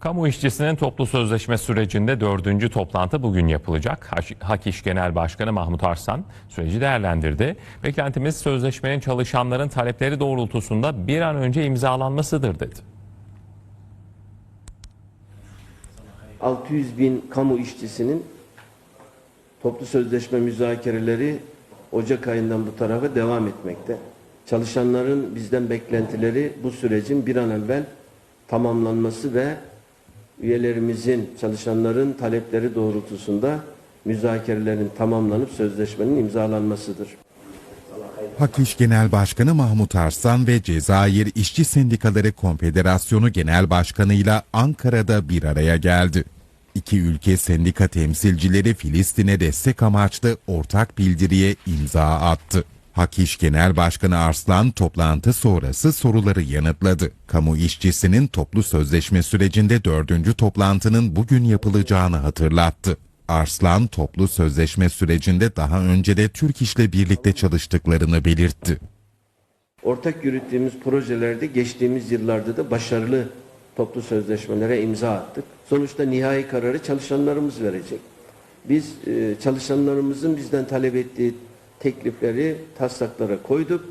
Kamu işçisinin toplu sözleşme sürecinde dördüncü toplantı bugün yapılacak. Hak İş Genel Başkanı Mahmut Arslan süreci değerlendirdi. Beklentimiz sözleşmenin çalışanların talepleri doğrultusunda bir an önce imzalanmasıdır dedi. 600 bin kamu işçisinin toplu sözleşme müzakereleri Ocak ayından bu tarafa devam etmekte. Çalışanların bizden beklentileri bu sürecin bir an evvel tamamlanması ve üyelerimizin, çalışanların talepleri doğrultusunda müzakerelerin tamamlanıp sözleşmenin imzalanmasıdır. Hak Genel Başkanı Mahmut Arslan ve Cezayir İşçi Sendikaları Konfederasyonu Genel Başkanı'yla Ankara'da bir araya geldi. İki ülke sendika temsilcileri Filistin'e destek amaçlı ortak bildiriye imza attı. Hak Genel Başkanı Arslan toplantı sonrası soruları yanıtladı. Kamu işçisinin toplu sözleşme sürecinde dördüncü toplantının bugün yapılacağını hatırlattı. Arslan toplu sözleşme sürecinde daha önce de Türk İş'le birlikte çalıştıklarını belirtti. Ortak yürüttüğümüz projelerde geçtiğimiz yıllarda da başarılı toplu sözleşmelere imza attık. Sonuçta nihai kararı çalışanlarımız verecek. Biz e, çalışanlarımızın bizden talep ettiği teklifleri taslaklara koyduk.